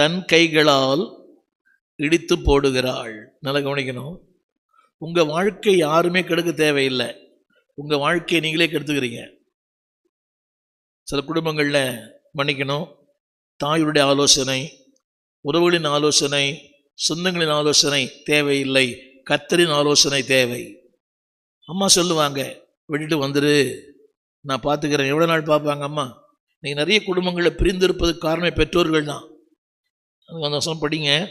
தன் கைகளால் இடித்து போடுகிறாள். நல்லா கவனிக்கணும். உங்கள் வாழ்க்கை யாருமே கெடுக்க தேவையில்லை. உங்கள் வாழ்க்கையை நீங்களே கெடுத்துக்கிறீங்க. சில குடும்பங்களில் மன்னிக்கணும். தாயுடைய ஆலோசனை உறவுகளின் ஆலோசனை சொந்தங்களின் ஆலோசனை தேவையில்லை. கத்தரின் ஆலோசனை தேவை. அம்மா சொல்லுவாங்க விட்டுட்டு வந்துரு. நான் பார்த்துக்கிறேன் எவ்வளோ நாள் பார்ப்பாங்க அம்மா? நீங்கள் நிறைய குடும்பங்களில் பிரிந்து இருப்பதுக்கு காரணமே பெற்றோர்கள் தான் வசனம் படிங்க.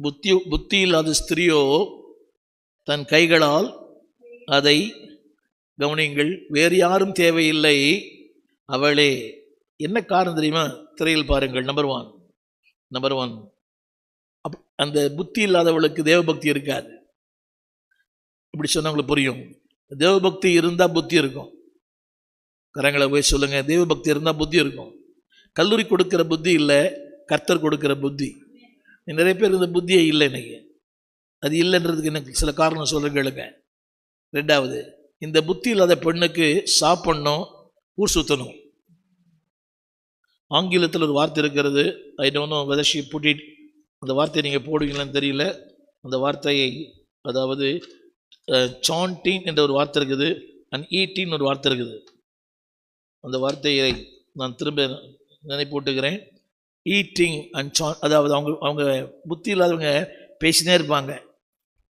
புத்தி புத்தி இல்லாத ஸ்திரியோ தன் கைகளால் அதை கவனியுங்கள். வேறு யாரும் தேவையில்லை. அவளே. என்ன காரணம் தெரியுமா? திரையில் பாருங்கள். Number one number one up அந்த புத்தி இல்லாதவளுக்கு தேவபக்தி இருக்காது. இப்படி சொன்னா புரியும். தேவபக்தி இருந்தால் புத்தி இருக்கும். கரங்களை போய் சொல்லுங்கள் தேவபக்தி இருந்தால் புத்தி இருக்கும். கல்லூரி கொடுக்குற புத்தி இல்லை. கர்த்தர் கொடுக்குற புத்தி. நிறைய பேர் இந்த புத்தியே இல்லை இன்னைக்கு. அது இல்லைன்றதுக்கு எனக்கு சில காரணம் சொல்ல கேளுங்க. ரெண்டாவது இந்த புத்தி இல்லாத பெண்ணுக்கு சாப்பிடணும் ஊர் சுற்றணும் ஆங்கிலத்தில் ஒரு வார்த்தை இருக்கிறது. I don't know whether she put it அந்த வார்த்தையை நீங்கள் போடுவீங்களான்னு தெரியல. அந்த வார்த்தையை அதாவது சாண்டின் என்ற ஒரு வார்த்தை இருக்குது. அண்ட் ஈட்டின்னு ஒரு வார்த்தை இருக்குது. அந்த வார்த்தையை நான் திரும்ப நினைப்பூட்டுகிறேன். ஈட்டிங் அண்ட் சா அதாவது அவங்க அவங்க புத்தி இல்லாதவங்க பேசினே இருப்பாங்க.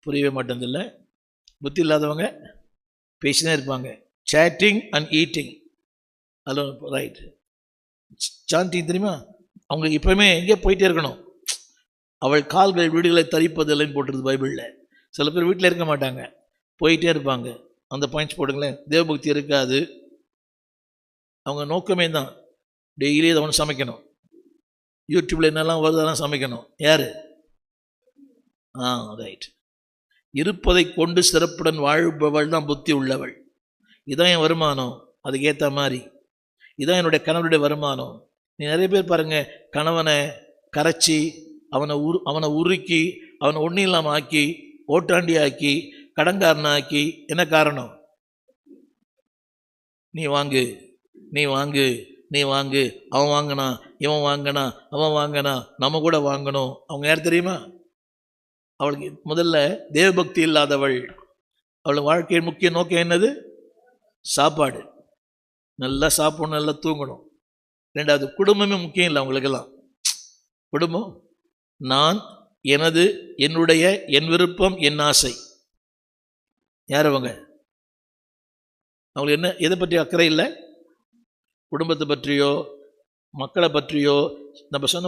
புரியவே மாட்டேதில்ல புத்தி இல்லாதவங்க பேசினே இருப்பாங்க. Chatting and eating hello right chanting தெரியுமா? அவங்க எப்பவுமே எங்கே போயிட்டே இருக்கணும். அவள் கால்கள் வீடுகளை தரிப்பதில்லைன்னு போட்டுருது பைபிளில். சில பேர் வீட்டில் இருக்க மாட்டாங்க. போயிட்டே இருப்பாங்க. அந்த பாயிண்ட்ஸ் போடுங்களேன். தேவபக்தி இருக்காது. அவங்க நோக்கமே தான். டெய்லி அதை ஒன்று சமைக்கணும். யூடியூப்பில் என்னெல்லாம் வருது அதெல்லாம் சமைக்கணும். யார்? ஆ ரைட் இருப்பதை கொண்டு சிறப்புடன் வாழ்பவள் தான் புத்தி உள்ளவள். இதான் என் வருமானம். அதுக்கேற்ற மாதிரி. இதான் என்னுடைய கணவனுடைய வருமானம். நீ நிறைய பேர் பாருங்கள் கணவனை கரைச்சி அவனை உரு அவனை உருக்கி அவனை ஒன்றும் இல்லாமல் ஆக்கி ஓட்டாண்டி ஆக்கி கடன்காரனாக்கி என்ன காரணம்? நீ வாங்கு நீ வாங்கு. நீ வாங்கு அவன் வாங்கினா இவன் வாங்கினா அவன் வாங்கினா நம்ம கூட வாங்கணும். அவங்க யார் தெரியுமா? அவளுக்கு முதல்ல தேவபக்தி இல்லாதவள். அவளுக்கு வாழ்க்கையின் முக்கிய நோக்கம் என்னது? சாப்பாடு. நல்லா சாப்பிடணும் நல்லா தூங்கணும். ரெண்டாவது குடும்பமே முக்கியம் இல்லை அவங்களுக்கெல்லாம். குடும்பம் நான் எனது என்னுடைய என் விருப்பம் என் ஆசை. யார் அவங்க? அவங்களுக்கு என்ன எதை பற்றி அக்கறை இல்லை? குடும்பத்தை பற்றியோ மக்களை பற்றியோ நம்ம சொன்ன